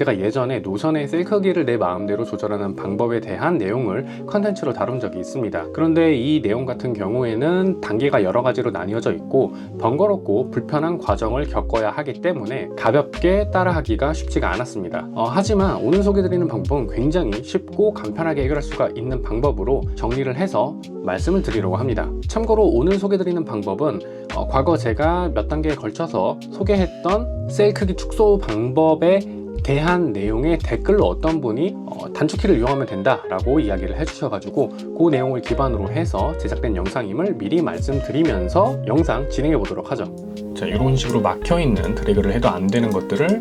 제가 예전에 노션의 셀 크기를 내 마음대로 조절하는 방법에 대한 내용을 컨텐츠로 다룬 적이 있습니다. 그런데 이 내용 같은 경우에는 단계가 여러 가지로 나뉘어져 있고 번거롭고 불편한 과정을 겪어야 하기 때문에 가볍게 따라하기가 쉽지가 않았습니다. 어, 하지만 오늘 소개드리는 방법은 굉장히 쉽고 간편하게 해결할 수가 있는 방법으로 정리를 해서 말씀을 드리려고 합니다. 참고로 오늘 소개드리는 방법은 어, 과거 제가 몇 단계에 걸쳐서 소개했던 셀 크기 축소 방법에 대한 내용의 댓글로 어떤 분이 어, 단축키를 이용하면 된다 라고 이야기를 해주셔가지고 그 내용을 기반으로 해서 제작된 영상임을 미리 말씀드리면서 영상 진행해 보도록 하죠. 자, 이런 식으로 막혀 있는 드래그를 해도 안 되는 것들을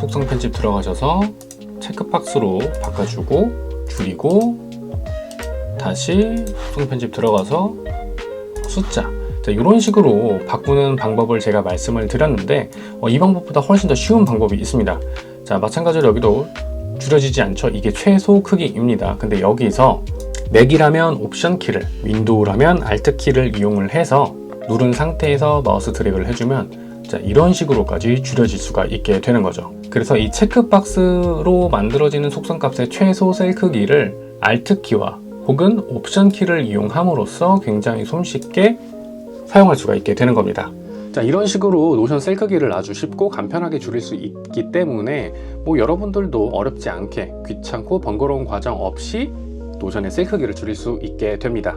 속성 편집 들어가셔서 체크박스로 바꿔주고 줄이고 다시 속성 편집 들어가서 숫자 자, 이런 식으로 바꾸는 방법을 제가 말씀을 드렸는데 어, 이 방법보다 훨씬 더 쉬운 방법이 있습니다. 자, 마찬가지로 여기도 줄여지지 않죠. 이게 최소 크기입니다. 근데 여기서 맥이라면 옵션 키를, 윈도우라면 알트 키를 이용을 해서 누른 상태에서 마우스 드래그를 해주면 자, 이런 식으로까지 줄여질 수가 있게 되는 거죠. 그래서 이 체크박스로 만들어지는 속성값의 최소 셀 크기를 알트 키와 혹은 옵션 키를 이용함으로써 굉장히 손쉽게 사용할 수가 있게 되는 겁니다. 자, 이런 식으로 노션 셀 크기를 아주 쉽고 간편하게 줄일 수 있기 때문에 뭐 여러분들도 어렵지 않게 귀찮고 번거로운 과정 없이 노션의 셀 크기를 줄일 수 있게 됩니다.